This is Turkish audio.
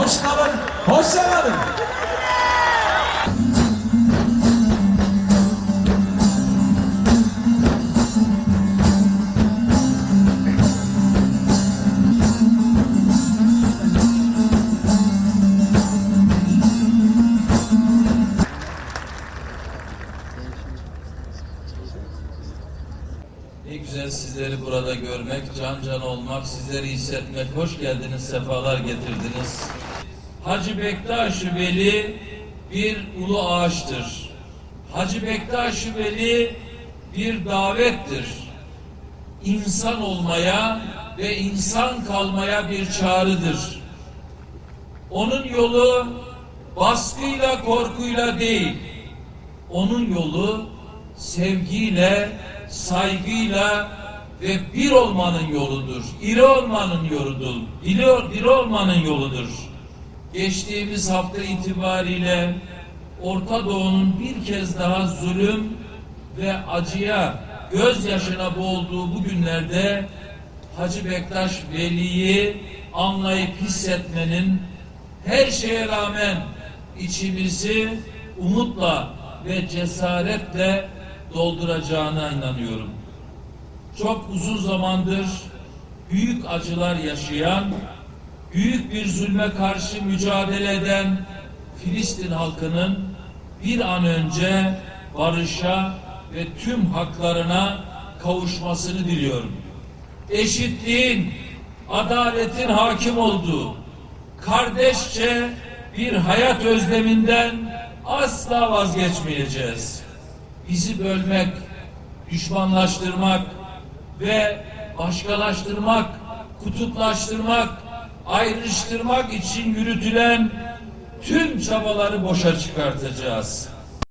Hoşçakalın. Ne güzel sizleri burada görmek, can can olmak, sizleri hissetmek. Hoş geldiniz, sefalar getirdiniz. Hacı bektaş Veli bir ulu ağaçtır. Hacı bektaş Veli bir davettir. İnsan olmaya ve insan kalmaya bir çağrıdır. Onun yolu baskıyla, korkuyla değil, onun yolu sevgiyle, saygıyla ve bir olmanın yoludur. İri olmanın yoludur. Dili, diri olmanın yoludur. Geçtiğimiz hafta itibariyle Orta Doğu'nun bir kez daha zulüm ve acıya, gözyaşına boğulduğu bu günlerde Hacı Bektaş Veli'yi anlayıp hissetmenin her şeye rağmen içimizi umutla ve cesaretle dolduracağına inanıyorum. Çok uzun zamandır büyük acılar yaşayan, büyük bir zulme karşı mücadele eden Filistin halkının bir an önce barışa ve tüm haklarına kavuşmasını diliyorum. Eşitliğin, adaletin hakim olduğu, kardeşçe bir hayat özleminden asla vazgeçmeyeceğiz. Bizi bölmek, düşmanlaştırmak ve başkalaştırmak, kutuplaştırmak, ayrıştırmak için yürütülen tüm çabaları boşa çıkartacağız.